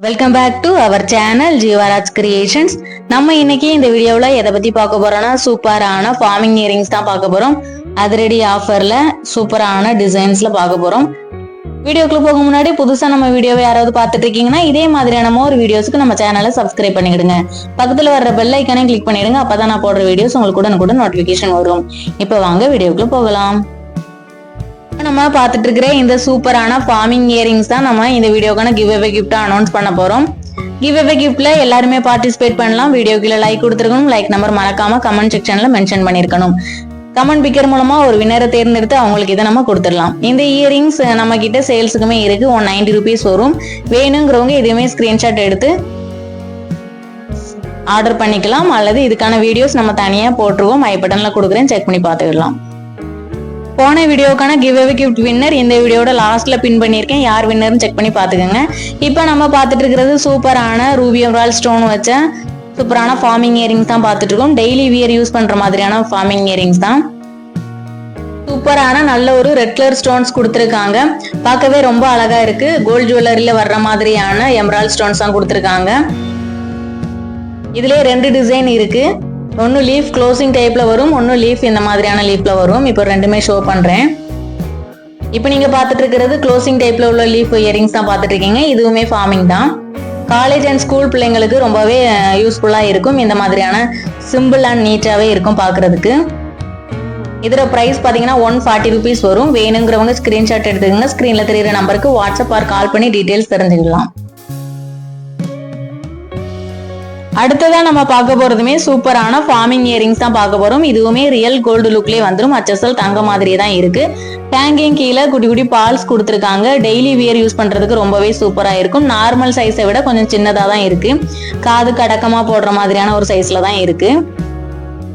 Welcome back to our channel Jeevaraj creations நம்ம இன்னைக்கு இந்த வீடியோவில் எதை பற்றி பார்க்க போறோம்னா சூப்பரான ஃபார்மிங் இயரிங்ஸ் தான் பார்க்க போகிறோம் அதிரடி ஆஃபரில் சூப்பரான டிசைன்ஸில் பார்க்க போகிறோம் வீடியோக்குள்ள போக முன்னாடி புதுசாக நம்ம வீடியோவை யாராவது பார்த்துட்டு இருக்கீங்கன்னா இதே மாதிரியான ஒரு வீடியோஸ்க்கு நம்ம சேனலை சப்ஸ்கிரைப் பண்ணிடுங்க பக்கத்தில் வர்ற பெல் ஐக்கானே கிளிக் பண்ணிடுங்க அப்பதான் நான் போடுற வீடியோஸ் உங்களுக்கு கூட கூட நோட்டிஃபிகேஷன் வரும். இப்போ வாங்க வீடியோக்குள்ள போகலாம். நம்ம பார்த்துட்டு இருக்கிற இந்த சூப்பரான ஃபார்மிங் இயரிங்ஸ் தான் நம்ம இந்த வீடியோக்கான கிவ் அவே கிஃப்ட்டா அனௌன்ஸ் பண்ண போறோம். கிவ் அவே கிஃப்ட்ல எல்லாருமே பார்ட்டிசிபேட் பண்ணலாம். வீடியோ கீழே லைக் கொடுத்துருக்கணும். லைக் நம்பர் மறக்காம கமெண்ட் செக்ஷன்ல மென்ஷன் பண்ணிருக்கணும். கமெண்ட் பிக்கர் மூலமா ஒரு வினரை தேர்ந்தெடுத்து அவங்களுக்கு இதை நம்ம கொடுத்துடலாம். இந்த இயரிங்ஸ் நம்ம கிட்ட சேல்ஸுக்குமே இருக்கு. ஒன் நைன்டி ருபீஸ் வரும். வேணுங்கிறவங்க இதுவுமே ஸ்கிரீன்ஷாட் எடுத்து ஆர்டர் பண்ணிக்கலாம். அல்லது இதுக்கான வீடியோஸ் நம்ம தனியாக போட்டுருவோம். ஐ பட்டனில் கொடுக்குறேன். செக் பண்ணி பார்த்துக்கலாம். போன வீடியோக்கான கிவ் அவே கிஃப்ட் வின்னர் இந்த வீடியோட லாஸ்ட்ல பின் பண்ணியிருக்கேன். யார் வின்னர்னு செக் பண்ணி பார்த்துக்கோங்க. இப்போ நம்ம பார்த்துட்டு இருக்கிறது சூப்பரான ரூபியம் ரால் ஸ்டோன் வச்ச சூப்பரான ஃபார்மிங் இயரிங்ஸ் தான் பார்த்துட்டு இருக்கோம். டெய்லி வியர் யூஸ் பண்ற மாதிரியான ஃபார்மிங் இயரிங்ஸ் தான். சூப்பரான நல்ல ஒரு ரெட் கலர் ஸ்டோன்ஸ் கொடுத்துருக்காங்க. பார்க்கவே ரொம்ப அழகா இருக்கு. கோல்ட் ஜுவல்லரியில வர்ற மாதிரியான எம்ரால் ஸ்டோன்ஸ் தான் கொடுத்துருக்காங்க. இதுலயே ரெண்டு டிசைன் இருக்கு. ஒன்று லீஃப் க்ளோசிங் டைப்பில் வரும் ஒன்று லீஃப் இந்த மாதிரியான லீஃபில் வரும். இப்போ ரெண்டுமே ஷோ பண்ணுறேன் இப்போ நீங்கள் பார்த்துட்டு இருக்கிறது க்ளோசிங் டைப்பில் உள்ள லீஃப் இயரிங்ஸ் தான் பார்த்துட்டு இருக்கீங்க. இதுவுமே ஃபார்மிங் தான். காலேஜ் அண்ட் ஸ்கூல் பிள்ளைங்களுக்கு ரொம்பவே யூஸ்ஃபுல்லாக இருக்கும். இந்த மாதிரியான சிம்பிள் அண்ட் நீட்டாகவே இருக்கும் பார்க்குறதுக்கு. இதோட ப்ரைஸ் பார்த்தீங்கன்னா ஒன் ஃபார்ட்டி ருபீஸ் வரும். வேணுங்கிறவங்க ஸ்க்ரீன்ஷாட் எடுத்துக்கோங்க. ஸ்க்ரீனில் தெரியுற நம்பருக்கு வாட்ஸ்அப் ஆர் கால் பண்ணி டீட்டெயில்ஸ் தெரிஞ்சுக்கலாம். அடுத்ததான் நம்ம பார்க்க போறதுமே சூப்பரான ஃபார்மிங் இயரிங்ஸ் தான் பார்க்க போறோம். இதுவுமே ரியல் கோல்டு லுக்லேயே வந்துடும் அச்சசல் தங்க மாதிரியே தான் இருக்கு. டேங்கிங் கீழே குட்டி குட்டி பால்ஸ் கொடுத்துருக்காங்க. டெய்லி வியர் யூஸ் பண்றதுக்கு ரொம்பவே சூப்பரா இருக்கும். நார்மல் சைஸை விட கொஞ்சம் சின்னதா தான் இருக்கு. காது கடக்கமா போடுற மாதிரியான ஒரு சைஸ்ல தான் இருக்கு.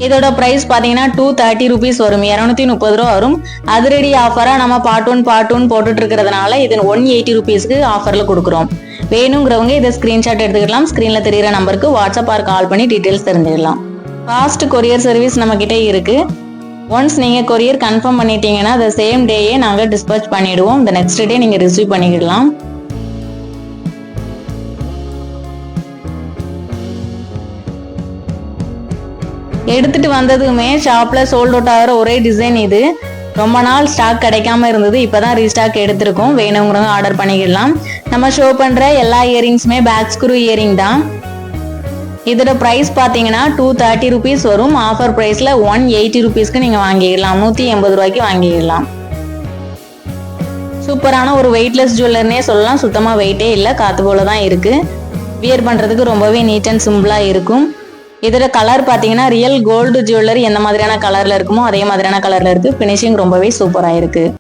இதோட பிரைஸ் பாத்தீங்கன்னா டூ தேர்ட்டி ருபீஸ் வரும். இரநூத்தி முப்பது ரூபா வரும். அதிரடி ஆஃபரா நம்ம பார்ட் ஒன் பார்ட் ஒன் போட்டுட்டு இருக்கிறதுனால இதன் ஒன் எயிட்டி ருபீஸ்க்கு ஆஃபர்ல கொடுக்குறோம். வேணுங்கிறவங்க இதை ஸ்கிரீன்ஷாட் எடுத்துக்கலாம் ஸ்கிரீன்ல தெரியுற நம்பருக்கு வாட்ஸ்அப் ஆர் கால் பண்ணி டீட்டெயில்ஸ் தெரிஞ்சுக்கலாம் ஃபாஸ்ட் கொரியர் சர்வீஸ் நம்ம கிட்ட இருக்கு. ஒன்ஸ் நீங்கள் கொரியர் கன்ஃபார்ம் பண்ணிட்டீங்கன்னா அந்த சேம் டேயே நாங்கள் டிஸ்பேச் பண்ணிவிடுவோம் இந்த நெக்ஸ்ட் டே நீங்கள் ரிசீவ் பண்ணிக்கிடலாம். எடுத்துட்டு வந்ததுமே ஷாப்பில் சோல்ட் அவுட் ஆகிற ஒரே டிசைன் இது. ரொம்ப நாள் ஸ்டாக் கிடைக்காம இருந்தது. இப்பதான் ரீஸ்டாக் எடுத்திருக்கோம். வேணுங்கிறவங்க ஆர்டர் பண்ணிக்கிடலாம் நம்ம ஷோ பண்ணுற எல்லா இயரிங்ஸுமே பேக் ஸ்க்ரூ இயரிங் தான். இதோட ப்ரைஸ் பார்த்தீங்கன்னா டூ தேர்ட்டி ருபீஸ் வரும். ஆஃபர் ப்ரைஸில் ஒன் எயிட்டி ருபீஸ்க்கு நீங்கள் வாங்கிக்கலாம் நூற்றி எண்பது ரூபாய்க்கு வாங்கிக்கலாம் சூப்பரான ஒரு வெயிட்லெஸ் ஜுவல்லர்னே சொல்லலாம். சுத்தமாக வெயிட்டே இல்லை. காற்று போல தான் இருக்குது வியர் பண்ணுறதுக்கு ரொம்பவே நீட் அண்ட் சிம்பிளாக இருக்கும். இதோட கலர் பார்த்தீங்கன்னா ரியல் கோல்டு ஜுவல்லரி எந்த மாதிரியான கலரில் இருக்குமோ அதே மாதிரியான கலரில் இருக்குது ஃபினிஷிங் ரொம்பவே சூப்பராக இருக்குது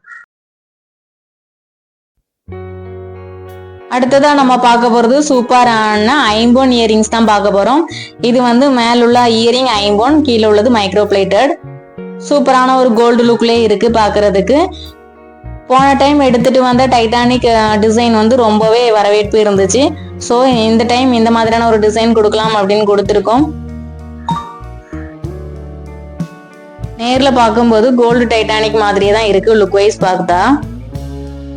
அடுத்ததாக நம்ம பார்க்க போறது சூப்பரான ஐம்போன் இயரிங்ஸ் தான் பார்க்க போறோம். இது வந்து மேலுள்ள இயரிங் ஐம்போன் கீழே உள்ளது மைக்ரோ பிளேட்டட் சூப்பரான ஒரு கோல்டு லுக்லேயே இருக்கு பார்க்குறதுக்கு போன டைம் எடுத்துட்டு வந்த டைட்டானிக் டிசைன் வந்து ரொம்பவே வரவேற்பு இருந்துச்சு. ஸோ இந்த டைம் இந்த மாதிரியான ஒரு டிசைன் கொடுக்கலாம் அப்படின்னு கொடுத்துருக்கோம். நேரில் பார்க்கும்போது கோல்டு டைட்டானிக் மாதிரியே தான் இருக்கு. லுக் வைஸ் பார்த்தா.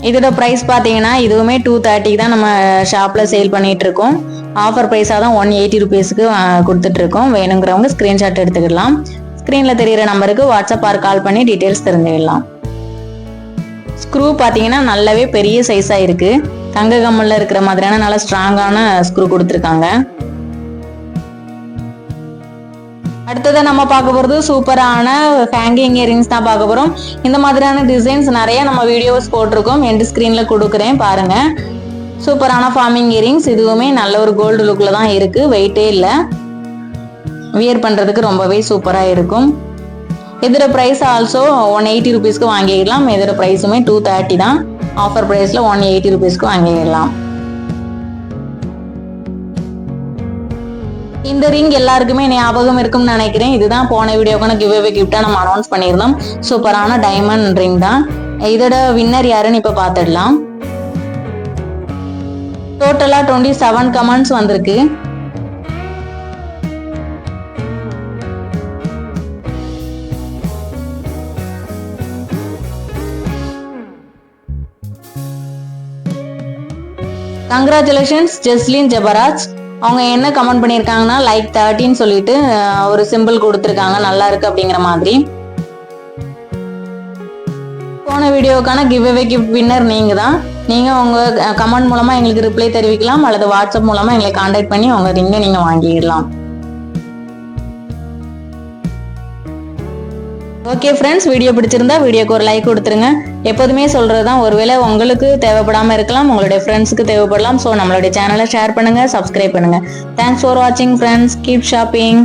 இதோட ப்ரைஸ் பார்த்தீங்கன்னா இதுவுமே டூ தேர்ட்டிக்கு தான் நம்ம ஷாப்பில் சேல் பண்ணிட்டு இருக்கோம். ஆஃபர் ப்ரைஸாக தான் ஒன் எயிட்டி ருபீஸ்க்கு கொடுத்துட்டு இருக்கோம். வேணுங்கிறவங்க ஸ்க்ரீன்ஷாட் எடுத்துக்கலாம் ஸ்க்ரீனில் தெரிகிற நம்பருக்கு வாட்ஸ்அப் ஆர் கால் பண்ணி டீட்டெயில்ஸ் தெரிஞ்சுக்கலாம். ஸ்க்ரூ பார்த்தீங்கன்னா நல்லாவே பெரிய சைஸாக இருக்கு. தங்க கம்மலில் இருக்கிற மாதிரியான நல்லா ஸ்ட்ராங்கான ஸ்க்ரூ கொடுத்துருக்காங்க. அடுத்ததை நம்ம பார்க்க போகிறது சூப்பரான ஹேங்கிங் இயரிங்ஸ் தான் பார்க்க போகிறோம் இந்த மாதிரியான டிசைன்ஸ் நிறைய நம்ம வீடியோஸ் போட்டிருக்கோம். எண்டு ஸ்க்ரீனில் கொடுக்குறேன் பாருங்க. சூப்பரான ஃபார்மிங் இயரிங்ஸ் இதுவுமே நல்ல ஒரு கோல்டு லுக்கில் தான் இருக்குது வெயிட்டே இல்லை. வியர் பண்ணுறதுக்கு ரொம்பவே சூப்பராக இருக்கும். இதோட ப்ரைஸ் ஆல்சோ ஒன் எயிட்டி ருபீஸ்க்கு வாங்கிடலாம் இதோட ப்ரைஸுமே டூ தேர்ட்டி தான். ஆஃபர் ப்ரைஸில் ஒன் எயிட்டி ருபீஸ்க்கு வாங்கிக்கலாம். இந்த ரிங் எல்லாருக்குமே ஞாபகம் இருக்கும்னு நினைக்கிறேன். இதுதான் போன வீடியோக்கான கிவ் அவே கிஃப்டா நம்ம அனௌன்ஸ் பண்ணியிருந்தோம். சூப்பரான டைமண்ட் ரிங் தான். இதோட வின்னர் யாருன்னு இப்ப பார்த்துடலாம் டோட்டலா டுவெண்ட்டி செவன் கமெண்ட்ஸ் வந்திருக்கு. கங்க்ராச்சுலேஷன்ஸ் ஜெஸ்லின் ஜெபராஜ் அவங்க என்ன கமெண்ட் பண்ணியிருக்காங்கன்னா லைக் தேர்ட்டின்னு சொல்லிட்டு ஒரு சிம்பிள் கொடுத்துருக்காங்க. நல்லா இருக்கு அப்படிங்கிற மாதிரி. போன வீடியோக்கான கிவ் அவே கிஃப்ட் வின்னர் நீங்க தான் நீங்க உங்க கமெண்ட் மூலமா எங்களுக்கு ரிப்ளை தெரிவிக்கலாம் அல்லது வாட்ஸ்அப் மூலமா எங்களை காண்டாக்ட் பண்ணி உங்க ரிங்கை நீங்க வாங்கிடலாம். ஓகே ஃப்ரெண்ட்ஸ் வீடியோ பிடிச்சிருந்தா வீடியோக்கு ஒரு லைக் கொடுத்துருங்க. எப்போதுமே சொல்கிறது தான் ஒருவேளை உங்களுக்கு தேவைப்படாமல் இருக்கலாம் உங்களுடைய ஃப்ரெண்ட்ஸுக்கு தேவைப்படலாம். ஸோ நம்மளுடைய சேனலை ஷேர் பண்ணுங்கள் சப்ஸ்கிரைப் பண்ணுங்க. தேங்க்ஸ் ஃபார் வாட்சிங் ஃப்ரெண்ட்ஸ் கீப் ஷாப்பிங்